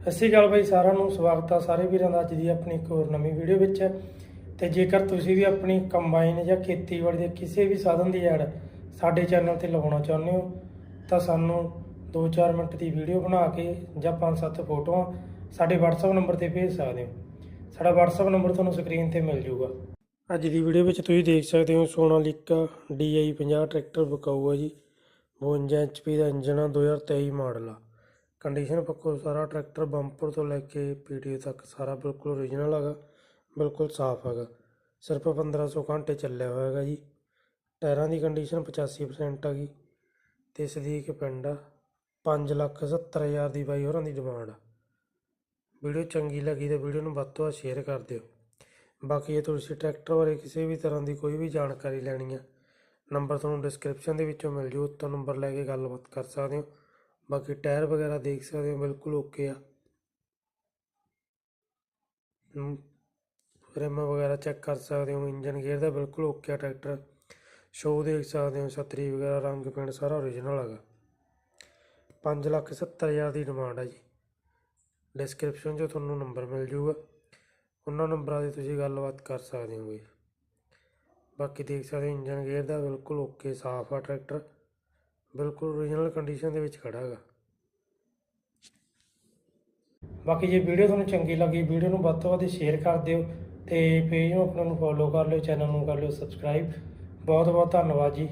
ਸਤਿ ਸ਼੍ਰੀ ਅਕਾਲ ਬਾਈ, ਸਾਰਿਆਂ ਨੂੰ ਸਵਾਗਤ ਆ ਸਾਰੇ ਵੀਰਾਂ ਦਾ ਅੱਜ ਦੀ ਆਪਣੀ ਇੱਕ ਹੋਰ ਨਵੀਂ ਵੀਡੀਓ ਵਿੱਚ। ਤੇ ਜੇਕਰ ਤੁਸੀਂ ਵੀ ਆਪਣੀ ਕੰਬਾਈਨ ਜਾਂ ਖੇਤੀਬਾੜੀ ਦੇ ਕਿਸੇ ਵੀ ਸਾਧਨ ਦੀ ਐਡ ਸਾਡੇ ਚੈਨਲ ਤੇ ਲਗਾਉਣਾ ਚਾਹੁੰਦੇ ਹੋ, ਤਾਂ ਸਾਨੂੰ 2-4 ਮਿੰਟ ਦੀ ਵੀਡੀਓ ਬਣਾ ਕੇ ਜਾਂ 5-7 ਫੋਟੋਆਂ ਸਾਡੇ WhatsApp ਨੰਬਰ ਤੇ ਭੇਜ ਸਕਦੇ ਹੋ। ਸਾਡਾ WhatsApp ਨੰਬਰ ਤੁਹਾਨੂੰ ਸਕਰੀਨ ਤੇ ਮਿਲ ਜਾਊਗਾ ਅੱਜ ਦੀ ਵੀਡੀਓ ਵਿੱਚ ਤੁਸੀਂ ਦੇਖ ਸਕਦੇ ਹੋ ਸੋਨਾਲੀਕਾ DI 50 ਟਰੈਕਟਰ ਬਕਾਊ ਆ ਜੀ 52 HP ਦਾ ਇੰਜਨ ਆ 2023 ਮਾਡਲ ਆ। ਕੰਡੀਸ਼ਨ ਪੱਕੋ ਸਾਰਾ ਟਰੈਕਟਰ ਬੰਪਰ ਤੋਂ ਲੈ ਕੇ ਪੀਡੀਓ ਤੱਕ ਸਾਰਾ ਬਿਲਕੁਲ ਓਰੀਜਨਲ ਹੈਗਾ, ਬਿਲਕੁਲ ਸਾਫ਼ ਹੈਗਾ। ਸਿਰਫ 1500 ਘੰਟੇ ਚੱਲਿਆ ਹੋਇਆ ਹੈਗਾ ਜੀ। ਟਾਇਰਾਂ ਦੀ ਕੰਡੀਸ਼ਨ 85% ਹੈਗੀ ਤੇ ਸਦੀਕ ਪਿੰਡ ਆ 570000 ਦੀ ਬਾਈ ਹੋਰਾਂ ਦੀ ਡਿਮਾਂਡ ਆ। ਵੀਡੀਓ ਚੰਗੀ ਲੱਗੀ ਤਾਂ ਵੀਡੀਓ ਨੂੰ ਵੱਧ ਤੋਂ ਵੱਧ ਸ਼ੇਅਰ ਕਰ ਦਿਓ। ਬਾਕੀ ਜੇ ਤੁਸੀਂ ਟਰੈਕਟਰ ਬਾਰੇ ਕਿਸੇ ਵੀ ਤਰ੍ਹਾਂ ਦੀ ਕੋਈ ਵੀ ਜਾਣਕਾਰੀ ਲੈਣੀ ਆ, ਨੰਬਰ ਤੁਹਾਨੂੰ ਡਿਸਕ੍ਰਿਪਸ਼ਨ ਦੇ ਵਿੱਚੋਂ ਮਿਲ ਜੂ, ਉੱਤੋਂ ਨੰਬਰ ਲੈ ਕੇ ਗੱਲਬਾਤ ਕਰ ਸਕਦੇ ਹੋ। ਬਾਕੀ ਟਾਇਰ ਵਗੈਰਾ ਦੇਖ ਸਕਦੇ ਹੋ, ਬਿਲਕੁਲ ਓਕੇ ਆ। ਰਿਮ ਵਗੈਰਾ ਚੈੱਕ ਕਰ ਸਕਦੇ ਹੋ ਇੰਜਨ ਗੇਅਰ ਦਾ ਬਿਲਕੁਲ ਓਕੇ ਆ ਟਰੈਕਟਰ ਸ਼ੋ ਦੇਖ ਸਕਦੇ ਹੋ, ਛਤਰੀ ਵਗੈਰਾ, ਰੰਗ ਪਿੰਡ ਸਾਰਾ ਓਰੀਜਨਲ ਹੈਗਾ। 570000 ਦੀ ਡਿਮਾਂਡ ਹੈ ਜੀ। ਡਿਸਕ੍ਰਿਪਸ਼ਨ 'ਚ ਤੁਹਾਨੂੰ ਨੰਬਰ ਮਿਲ ਜੂਗਾ। ਉਹਨਾਂ ਨੰਬਰਾਂ 'ਤੇ ਤੁਸੀਂ ਗੱਲਬਾਤ ਕਰ ਸਕਦੇ ਹੋਗੇ। ਬਾਕੀ ਦੇਖ ਸਕਦੇ ਹੋ ਇੰਜਨ ਗੇਅਰ ਦਾ ਬਿਲਕੁਲ ਓਕੇ ਸਾਫ਼ ਆ ਟਰੈਕਟਰ ਬਿਲਕੁਲ ਓਰੀਜਨਲ ਕੰਡੀਸ਼ਨ ਦੇ ਵਿੱਚ ਖੜਾ ਹੈਗਾ। ਬਾਕੀ ਜੇ ਵੀਡੀਓ ਤੁਹਾਨੂੰ ਚੰਗੀ ਲੱਗੀ ਵੀਡੀਓ ਨੂੰ ਵੱਧ ਤੋਂ ਵੱਧ ਸ਼ੇਅਰ ਕਰ ਦਿਓ ਤੇ ਪੇਜ ਨੂੰ ਆਪਣਾ ਨੂੰ ਫੋਲੋ ਕਰ ਲਿਓ ਚੈਨਲ ਨੂੰ ਕਰ ਲਿਓ ਸਬਸਕ੍ਰਾਈਬ ਬਹੁਤ ਬਹੁਤ ਧੰਨਵਾਦ ਜੀ।